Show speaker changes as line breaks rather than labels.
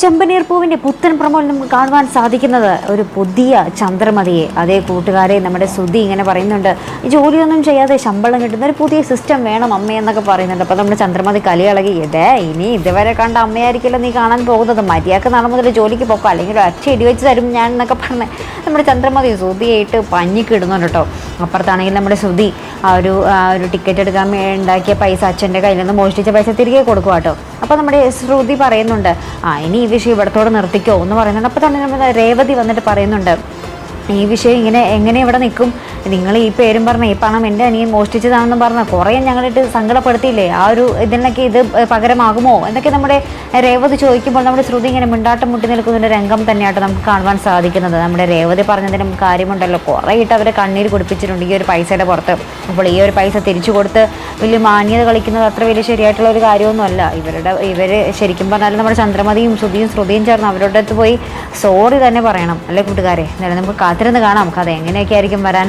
ചെമ്പനീർ പൂവിന്റെ പുത്തൻ പ്രമോൽ നമുക്ക് കാണുവാൻ സാധിക്കുന്നത് ഒരു പുതിയ ചന്ദ്രമതിയെ. അതേ കൂട്ടുകാരെ നമ്മുടെ സുധി ഇങ്ങനെ പറയുന്നുണ്ട് ജോലിയൊന്നും ചെയ്യാതെ ശമ്പളം കിട്ടുന്ന ഒരു പുതിയ സിസ്റ്റം വേണം അമ്മയെന്നൊക്കെ പറയുന്നുണ്ട്. അപ്പോൾ നമ്മുടെ ചന്ദ്രമതി കലി ഇളകി ഇതേ ഇനി ഇതുവരെ കണ്ട അമ്മയായിരിക്കില്ല നീ കാണാൻ പോകുന്നത്. മര്യാദയ്ക്ക് നാളെ മുതൽ ജോലിക്ക് പോക്കോ. അല്ലെങ്കിൽ ഒരു അച്ഛ ഇടിവെച്ച് തരും ഞാൻ എന്നൊക്കെ പറഞ്ഞ് നമ്മുടെ ചന്ദ്രമതി സുധിയായിട്ട് പഞ്ഞിക്കിടുന്നുണ്ട് കേട്ടോ. അപ്പുറത്താണെങ്കിൽ നമ്മുടെ ശ്രുതി ആ ഒരു ആ ഒരു ടിക്കറ്റ് എടുക്കാൻ ഉണ്ടാക്കിയ പൈസ അച്ഛന്റെ കയ്യിൽ നിന്ന് മോഷ്ടിച്ച പൈസ തിരികെ കൊടുക്കുക കേട്ടോ അപ്പോൾ നമ്മുടെ ശ്രുതി പറയുന്നുണ്ട് ആ ഇനി ഈ വിഷയം ഇവിടത്തോട് നിർത്തിക്കോ എന്ന് പറയുന്നുണ്ട്. അപ്പോൾ തന്നെ നമ്മുടെ രേവതി വന്നിട്ട് പറയുന്നുണ്ട് ഈ വിഷയം ഇങ്ങനെ എങ്ങനെ ഇവിടെ നിൽക്കും? നിങ്ങൾ ഈ പേരും പറഞ്ഞ ഈ പണം എന്റെ അനിയൻ മോഷ്ടിച്ചതാണെന്ന് പറഞ്ഞ കുറേ ഞങ്ങളിട്ട് സങ്കടപ്പെടുത്തിയില്ലേ? ആ ഒരു ഇതിനൊക്കെ ഇത് പകരമാകുമോ? എന്നൊക്കെ നമ്മുടെ രേവതി ചോദിക്കുമ്പോൾ നമ്മുടെ ശ്രുതി ഇങ്ങനെ മിണ്ടാട്ടം മുട്ടി നിൽക്കുന്ന ഒരു രംഗം തന്നെയായിട്ട് നമുക്ക് കാണുവാൻ സാധിക്കുന്നത്. നമ്മുടെ രേവതി പറഞ്ഞതിനും കാര്യമുണ്ടല്ലോ. കുറേ ഇട്ട് അവരെ കണ്ണീര് കുടിപ്പിച്ചിട്ടുണ്ട് ഈ ഒരു പൈസയുടെ പുറത്ത്. അപ്പോൾ ഈ ഒരു പൈസ തിരിച്ചു കൊടുത്ത് വലിയ മാന്യത കളിക്കുന്നത് അത്ര വലിയ ശരിയായിട്ടുള്ള ഒരു കാര്യമൊന്നുമല്ല. ഇവരുടെ ഇവർ ശരിക്കും പറഞ്ഞാൽ നമ്മുടെ ചന്ദ്രമതിയും ശ്രുതിയും ശ്രുതിയും ചേർന്ന് അവരുടെ അടുത്ത് പോയി സോറി തന്നെ പറയണം. അല്ലേ കൂട്ടുകാരെ? എന്നാലും നമുക്ക് കാത്തിരുന്ന് കാണാം. കഥ എങ്ങനെയൊക്കെ ആയിരിക്കും വരാൻ